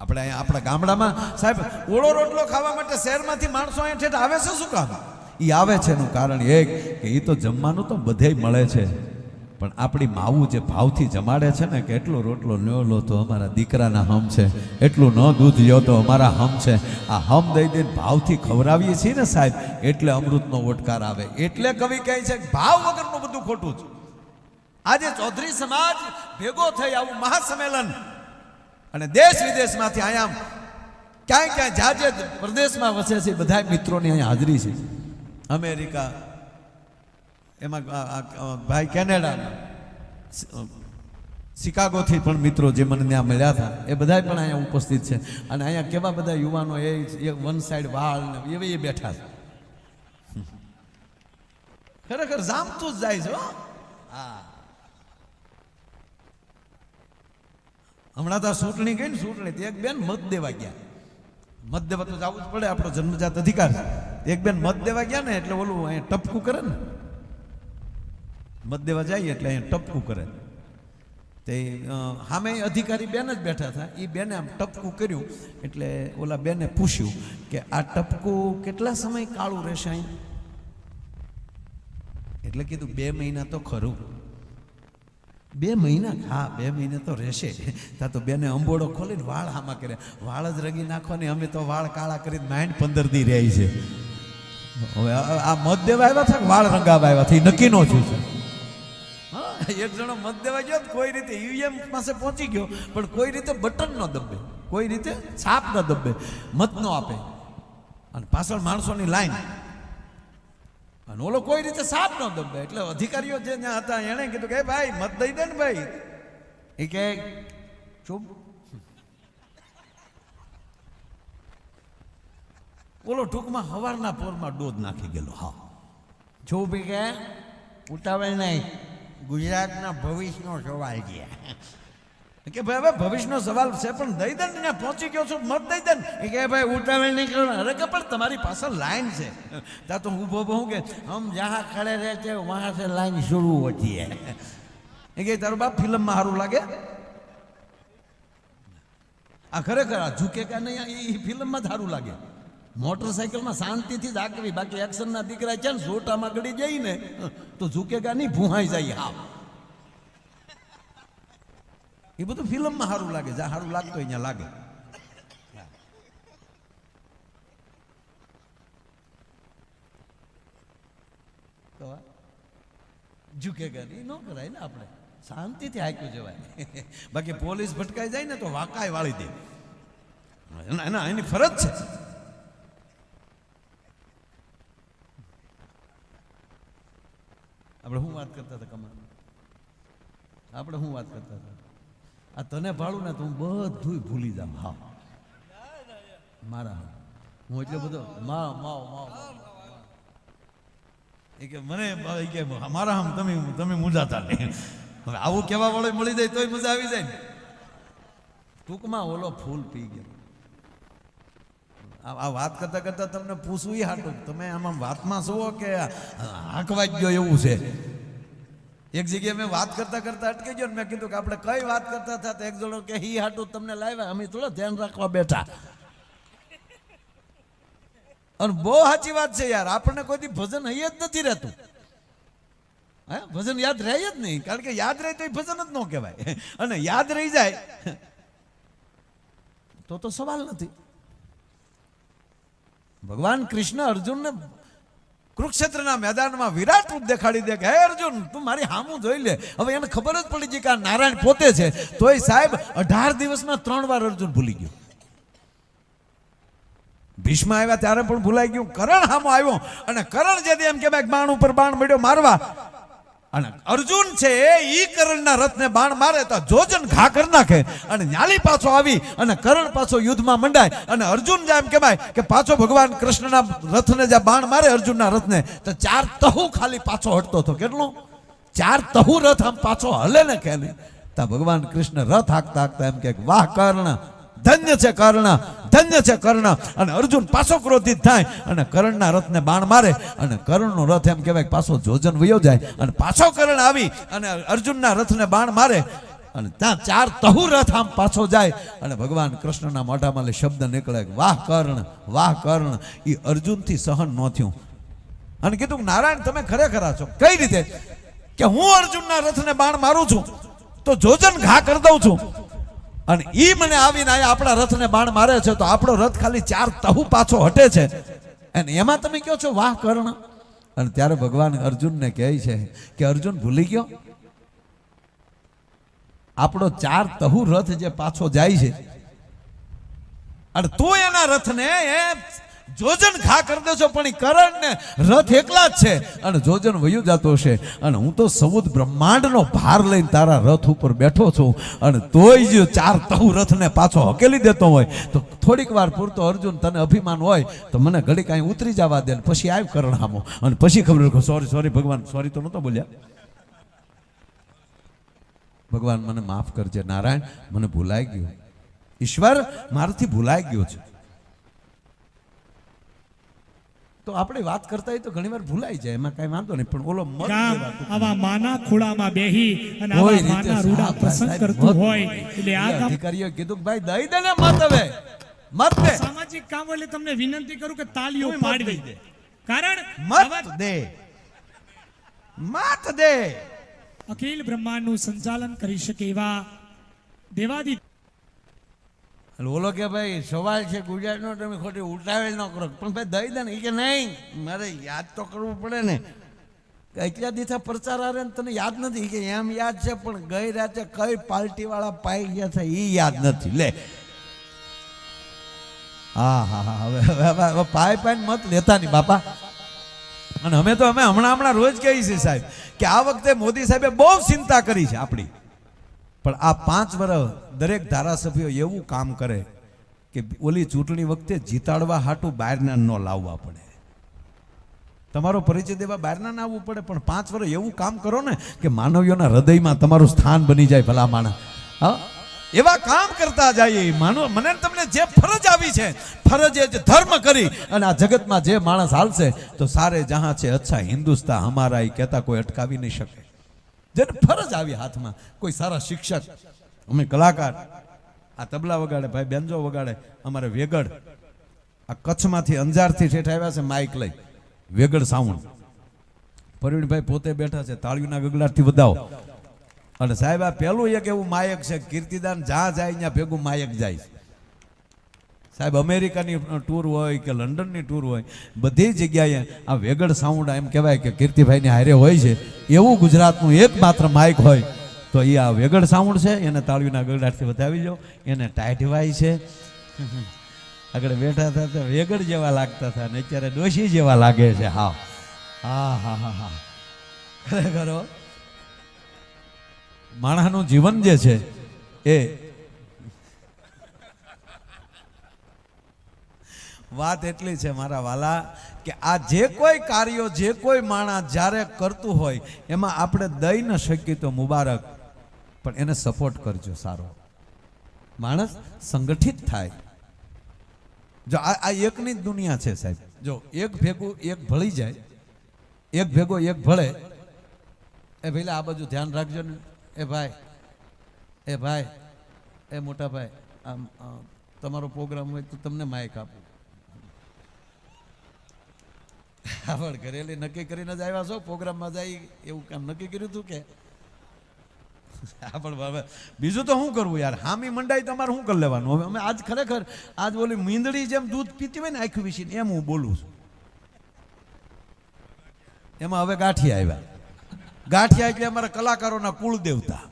આપણે અહીંયા આપણા ગામડામાં, સાહેબ, ઓળો રોટલો ખાવા માટે શહેરમાંથી માણસો અહીંયા ઠેઠ આવે છે શું કામ? એ આવે છે એનું કારણ એક કે એ તો જમવાનું તો બધેય મળે છે. પણ આપણી માવું જે ભાવથી જમાડે છે ને, કે એટલો રોટલો ન લો તો અમારા દીકરાના હમ છે. એટલું ન દૂધ લ્યો તો અમારા હમ છે. આ હમ દઈ દઈને ભાવથી ખવડાવીએ છીએ ને સાહેબ, એટલે અમૃતનો ઓટકાર આવે. એટલે કવિ કહે છે, ભાવ વગરનું બધું ખોટું છે આજે ચૌધરી સમાજ ભેગો થઈ આવું મહાસંમેલન અને દેશ વિદેશમાંથી અહીંયા ક્યાંય ક્યાંય જાજે પ્રદેશમાં વસે છે બધા મિત્રોની અહીંયા હાજરી છે. અમેરિકા, એમાં ભાઈ કેનેડા, શિકાગોથી પણ મિત્રો જે મને ત્યાં મળ્યા હતા, એ બધા પણ અહીંયા ઉપસ્થિત છે. અને અહીંયા કેવા બધા યુવાનો એ વન સાઈડ વાળ ને એવી એ બેઠા છે. ખરેખર જામતું જ જાય છે હો. હમણાં તો ચૂંટણી ગઈ ને ચૂંટણી એક બેન મત દેવા ગયા. મત દેવા તો જવું જ પડે, આપણો જન્મજાત અધિકાર. એક બેન મત દેવા ગયા ને એટલે ઓલું અહીંયા ટપકું કરે ને. મત દેવા જઈએ એટલે અહીંયા ટપકું કરે. તે સામે અધિકારી બેન જ બેઠા હતા. એ બેને આમ ટપકું કર્યું એટલે ઓલા બેને પૂછ્યું કે આ ટપકું કેટલા સમય કાળું રહેશે અહીં? એટલે કીધું, બે મહિના તો ખરું. બે મહિના હા, બે મહિને તો રહેશે. તા તો બેને અંબોડો ખોલીને વાળ આમાં કરે વાળ જ રગી નાખવાની અમે તો વાળ કાળા કરીને માઇન્ડ પંદર દી રહી છે. હવે આ મત દેવા આવ્યા છે વાળ રંગાવા આવ્યા છે? નક્કી નો છું. એક જણો મત દેવા ગયો કોઈ રીતે યુએમ પાસે પહોંચી ગયો, પણ કોઈ રીતે બટન ન દબે. કોઈ રીતે છાપ ન દબે. મત ન આપે. અને પાછળ માણસોની લાઈન. અને ઓલો કોઈ રીતે સાપ ન દબે એટલે અધિકારીઓ જે ત્યાં હતા એણે કીધું કે ભાઈ, મત દઈ દે ને ભાઈ. એ કે, ચૂપ. ઓલો ટૂંકમાં હવારના પોરમાં ડોધ નાખી ગયેલો, હા. છું બી કે, ઉતાવળ નહીં, ગુજરાતના ભવિષ્યનો સવાલ છે. કે ભાઈ, હવે ભવિષ્યનો સવાલ છે, પણ દઈ દે પહોંચી ગયો છું, મત દઈ દે કે ભાઈ, ઉતાવળ નહીં કરો અરે કે પણ તમારી પાસે લાઈન છે. ત્યાં તો ઊભો બહુ કે, હમ, જ્યાં ખડે રહે છે, વહાં સે લાઈન શરૂ હોતી એ કે તારો બાપ ફિલ્મમાં સારું લાગે? આ ખરેખર આ ઝૂકે કે નહીં એ ફિલ્મમાં સારું લાગે. મોટરસાઇકલમાં શાંતિથી જ આકવી, બાકી એક્શનના દીકરા છે ને, સોટામાં ગળી જઈને તો ઝૂકે કે નહીં, ભૂહાઈ જાય હા એ બધું ફિલ્મમાં સારું લાગે, જ્યાં સારું લાગતું અહીંયા લાગે. તો કરી ન કરાય ને આપણે. શાંતિથી હાક્યું જવાય. બાકી પોલીસ ભટકાઈ જાય ને તો વાકાય વાળી દે. એના એના ફરજ છે. આપણે શું વાત કરતા હતા કમર આપણે શું વાત કરતા હતા? આ તને ભાડું ને તો હું બધું ભૂલી જાઉં. હા. મારા હું એટલો બધો માવ માવ માવ એ કે મને ભાઈ કે મારા આમ તમે તમે મૂંઝાતા નહીં. હવે આવું કહેવા વાળો મળી જાય તોય મજા આવી જાય ટૂંકમાં ઓલો ફૂલ પી ગયો. આ વાત કરતા કરતા તમને પૂછવું ય હાટું. તમે આમાં વાતમાં શું કે હાંકવા જ ગયો એવું છે. એક જગ્યાએ મેં વાત કરતા કરતા અટકી ગયો ને મેં કીધું કે આપણે કઈ વાત કરતા હતા એક જણો કે હી હાટું તમને લાવ્યા, અમે થોડો ધ્યાન રાખવા બેઠા. અને બહુ સાચી વાત છે યાર, આપણને કોઈ દી ભજન હૈયે જ નથી રહેતું. હે? ભજન યાદ રહે જ નહીં, કારણ કે યાદ રહે તો એ ભજન જ ન કહેવાય. અને યાદ રહી જાય, તો તો સવાલ નથી. ભગવાન કૃષ્ણ અર્જુનને કુરુક્ષેત્રના મેદાનમાં વિરાટ રૂપ દેખાડી દે કે, હે અર્જુન, તું મારી હામું જોઈ લે. હવે એને ખબર જ પડી ગઈ કે આ નારાયણ પોતે છે. તોય સાહેબ, અઢાર દિવસમાં ત્રણ વાર અર્જુન ભૂલી ગયો. ભીષ્મ આવ્યા ત્યારે પણ ભૂલાઈ ગયું. કરણ હામો આવ્યો અને કરણ જેથી એમ કે બાણ ઉપર બાણ મળ્યો, મારવા. અને અર્જુન છે એ કરણના રથને બાણ મારે તો જોજન ઘા કરી નાખે. અને ન્યાલી પાછો આવી અને કરણ પાછો યુદ્ધમાં મંડાય. અને અર્જુન જેમ કહેવાય કે પાછો ભગવાન કૃષ્ણના રથને જ્યાં બાણ મારે અર્જુનના રથને, તો ચાર તહુ ખાલી પાછો હટતો હતો. કેટલું? ચાર તહુ રથ આમ પાછો હલે ને કે નહીં? તા ભગવાન કૃષ્ણ રથ હાંકતા હાંકતા એમ કે, વાહ, કર્ણ! ધન્ય છે કર્ણ! ધન્ય છે કર્ણ અને અર્જુન પાછો ક્રોધિત થાય અને કર્ણના રથને બાણ મારે અને કર્ણનો રથ એમ કહેવાય પાછો જોજન વયો જાય અને પાછો કર્ણ આવી અને અર્જુનના રથને બાણ મારે અને ત્યાં ચાર તહુ રથ આમ પાછો જાય અને ભગવાન કૃષ્ણના મોઢામાં શબ્દ નીકળે વાહ કર્ણ વાહ કર્ણ. એ અર્જુનથી સહન ન થયું. અને કીધું નારાયણ, તમે ખરેખર છો. કઈ રીતે? કે હું અર્જુનના રથને બાણ મારું છું, તો જોજન ઘા કરી દઉં છું. અને ઈ મને આવીને આયા આપણા રથને બાણ મારે છે તો આપણો રથ ખાલી ચાર તહુ પાછો હટે છે. અને એમાં તમે કહો છો? વાહ, કર્ણ. અને ત્યારે ભગવાન અર્જુનને કહે છે કે, અર્જુન, ભૂલી ગયો? આપણો ચાર તહુ રથ જે પાછો જાય છે. અને તું એના રથને એ જોજન ઘા કરી દેશો પણ કરણ ને રથ એકલા જ છે. અને જોજન વયું જતો છે અને હું તો સમુદ્ર બ્રહ્માંડનો ભાર લઈને તારા રથ ઉપર બેઠો છું. અને તોય જો ચાર તહુ રથને પાછો હકેલી દેતો હોય. તો થોડીક વાર પૂરતો અર્જુન તને અભિમાન હોય, તો મને ઘડી કાંઈ ઉતરી જવા દે પછી આવ્યું કરણ હામો અને પછી ખબર સોરી સોરી ભગવાન સોરી તો નહોતો બોલ્યા. ભગવાન મને માફ કરજે, નારાયણ, મને ભૂલાઈ ગયું. ઈશ્વર મારાથી ભૂલાઈ ગયો છે. તો આપણે વાત કરતા તો ઘણીવાર ભૂલાઈ જાય એમાં કઈ વાંધો નહીં. પણ ઓલો આવા માના ખોળામાં બેહી અને આવા માના રૂડા પ્રસંગ કરતું હોય. એટલે આ કીધું ભાઈ દઈ દે ને મત હવે. મત દે. સામાજિક કામ એટલે તમને વિનંતી કરું કે તાલીઓ પાડવી. દે. કારણ મત દે. મત દે. અખિલ બ્રહ્માંડનું સંચાલન કરી શકે એવા દેવાદી એટલે ઓલો કે ભાઈ, સવાલ છે ગુજરાતનો, તમે ખોટી ઉલટાવેલ ન કરો. પણ ભાઈ દઈ દે ને એ કે નહીં. મારે યાદ તો કરવું પડે ને. એટલા દિવસે પ્રચાર આવે ને તને યાદ નથી? કે એમ યાદ છે, પણ ગઈ રાતે કઈ પાર્ટી વાળા પાઈ ગયા છે એ યાદ નથી. લે. હા હા હા, હવે હવે પાય પાય મત લેતા નહીં, બાપા. અને અમે તો અમે હમણાં હમણાં રોજ કહીએ છીએ સાહેબ, કે આ વખતે મોદી સાહેબે બહુ ચિંતા કરી છે આપણી. પણ આ પાંચ વર્ષ દરેક ધારાસભ્યો એવું કામ કરે કે ઓલી ચૂંટણી વખતે જીતાડવા હાટું બહારના ન લાવવા પડે. તમારો પરિચય દેવા બહારના ના આવવું પડે, પણ પાંચ વર્ષ એવું કામ કરો ને કે માનવીઓના હૃદયમાં તમારું સ્થાન બની જાય ભલા માણા હા? એવા કામ કરતા જઈએ માનો, મને તમને જે ફરજ આવી છે, ફરજ એ જ ધર્મ કરી અને આ જગતમાં જે માણસ હાલશે તો સારે જહાં છે, અચ્છા હિન્દુસ્તા અમારા એ કહેતા કોઈ અટકાવી નહીં શકે. જેને ફરજ આવી હાથમાં. કોઈ સારા શિક્ષક. અમે કલાકાર. આ તબલા વગાડે, ભાઈ બેન્જો વગાડે. અમારે વેગડ આ કચ્છમાંથી અંજારથી ઠેઠ આવ્યા છે, માઇક લઈ. વેગડ સાઉન્ડ. પરવીણભાઈ પોતે બેઠા છે, તાળીઓના ગગડાટથી વધાવો. અને સાહેબ, આ પહેલું એક એવું માયક છે, કીર્તિદાન જ્યાં જાય ત્યાં ભેગું માયક જાય છે. સાહેબ, અમેરિકાની ટૂર હોય કે લંડનની ટૂર હોય, બધી જગ્યાએ આ વેગડ સાઉન્ડ એમ કહેવાય કે કીર્તિભાઈની હારે હોય છે. એવું ગુજરાતનું એકમાત્ર માઇક હોય. તો એ આ વેગડ સાઉન્ડ છે, એને તાળવીના ગગડાટથી વધાવી લો એને ટાઈટવાય છે. આગળ બેઠા હતા તો વેગડ જેવા લાગતા હતા ને અત્યારે ડોશી જેવા લાગે છે. હા. હા હા હા હા. ખરેખર. માણસનું જીવન જે છે, એ વાત એટલી છે મારા વાલા કે આ જે કોઈ કાર્યો, જે કોઈ માણસ જ્યારે કરતું હોય, એમાં આપણે દઈ ન શકીએ તો મુબારક. પણ એને સપોર્ટ કરજો સારો. માણસ સંગઠિત થાય. જો આ આ એકની જ દુનિયા છે સાહેબ. જો એક ભેગું એક ભળી જાય, એક ભેગો એક ભળે, એ ભાઈ આ બાજુ ધ્યાન રાખજો ને. એ ભાઈ એ ભાઈ, એ મોટા ભાઈ, આમ તમારો પ્રોગ્રામ હોય તો તમને માઇક આપું. આવડ ઘરેલી નક્કી કરીને જ આવ્યા છો? પ્રોગ્રામમાં જાય એવું કામ નક્કી કર્યું હતું કે? પણ હવે બીજું તો શું કરવું યાર? હામી મંડાઈ તમારે શું કરી લેવાનું? હવે અમે આજ ખરેખર, આજ ઓલી મીંદડી જેમ દૂધ પીતી હોય ને આખું વિશે એમ હું બોલું છું. એમાં હવે ગાંઠિયા આવ્યા. ગાંઠિયા એટલે અમારા કલાકારોના કુળ દેવતા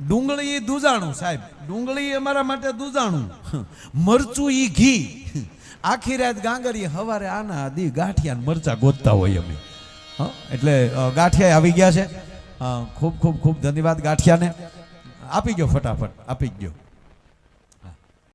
ડુંગળી એ દૂજાણું સાહેબ. ડુંગળી અમારા માટે દુજાણું મરચું ઈ ઘી. આખી રાત ગાંગરી હવારે આના દી ગાંઠિયા મરચા ગોતતા હોય અમે. હં? એટલે ગાંઠિયા આવી ગયા છે. ખૂબ ખૂબ ખૂબ ધન્યવાદ ગાંઠિયાને. આપી ગયો ફટાફટ, આપી ગયો